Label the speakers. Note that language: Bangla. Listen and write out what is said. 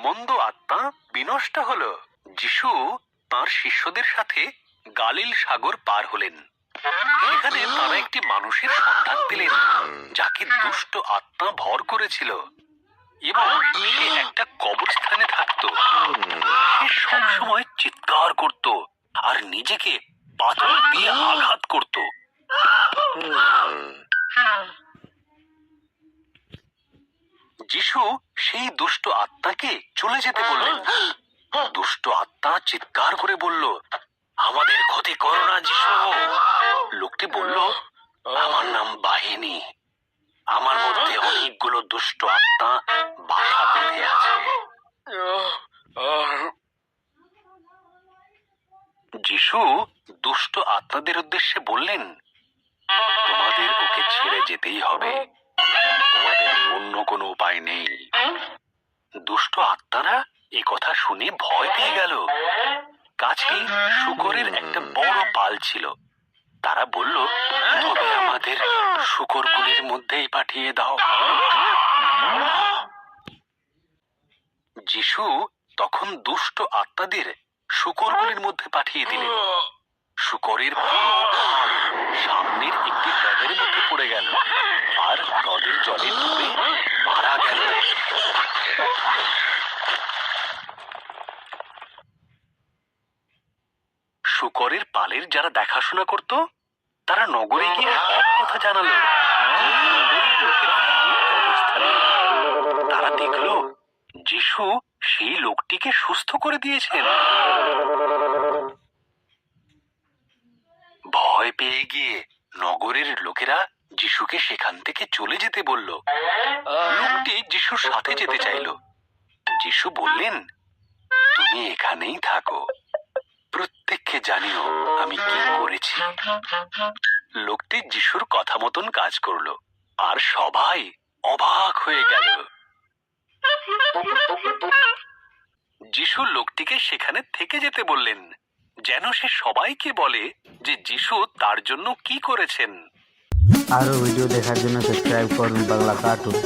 Speaker 1: মন্দ আত্মা বিনষ্ট হল। যিশু তার শিষ্যদের সাথে গালিল সাগর পার হলেন। এখানে তারা একটি মানুষের সন্ধান পেলেন, যাকে দুষ্ট আত্মা ভর করেছিল। এবং সে একটা কবরস্থানে থাকত। সে সবসময় চিৎকার করত আর নিজেকে পাথর দিয়ে আঘাত করত। যিশু সেই দুষ্ট আত্মাকে চলে যেতে বললেন। দুষ্ট আত্মা চিৎকার করে বলল আমাদের ক্ষতি করো না যিশু। লোকটি বলল আমার নাম বাহিনী। আমার মধ্যে অনেকগুলো দুষ্ট আত্মা বাসা বেঁধে আছে। যিশু দুষ্ট আত্মাদের উদ্দেশ্যে বললেন তোমাদের ওকে ছেড়ে যেতেই হবে। তোমাদের অন্য কোনো উপায় নেই। দুষ্ট আত্মারা এ কথা শুনে ভয় পেয়ে গেল। কাছে শুকরের একটা বড় পাল ছিল। তারা বলল, তবে আমাদের শুকরগুলির মধ্যেই পাঠিয়ে দাও। যিশু তখন দুষ্ট আত্মাদের শুকরগুলির মধ্যে পাঠিয়ে দিলেন। শুকরের সামনের একটি হ্রদের মধ্যে পড়ে গেল আর হ্রদের জলে ডুবে মারা গেল। শুকরের পালের যারা দেখাশোনা করত, তারা নগরে গিয়ে সব কথা জানালো। তারা দেখল যিশু সেই লোকটিকে সুস্থ করে দিয়েছেন। ভয় পেয়ে গিয়ে নগরের লোকেরা যিশুকে সেখান থেকে চলে যেতে বলল। লোকটি যিশুর সাথে যেতে চাইলো। যিশু বললেন, তুমি এখানেই থাকো। প্রত্যেককে জানিও আমি কি করেছি। লোকটি যিশুর কথা মতন কাজ করল, আর সবাই অবাক হয়ে গেল। যিশু লোকটিকে সেখানে থেকে যেতে বললেন, যেন সে সবাইকে বলে যে, যিশু তার জন্য কি করেছেন?
Speaker 2: আরও ভিডিও দেখার জন্য সাবস্ক্রাইব করুন বাংলা কার্টুন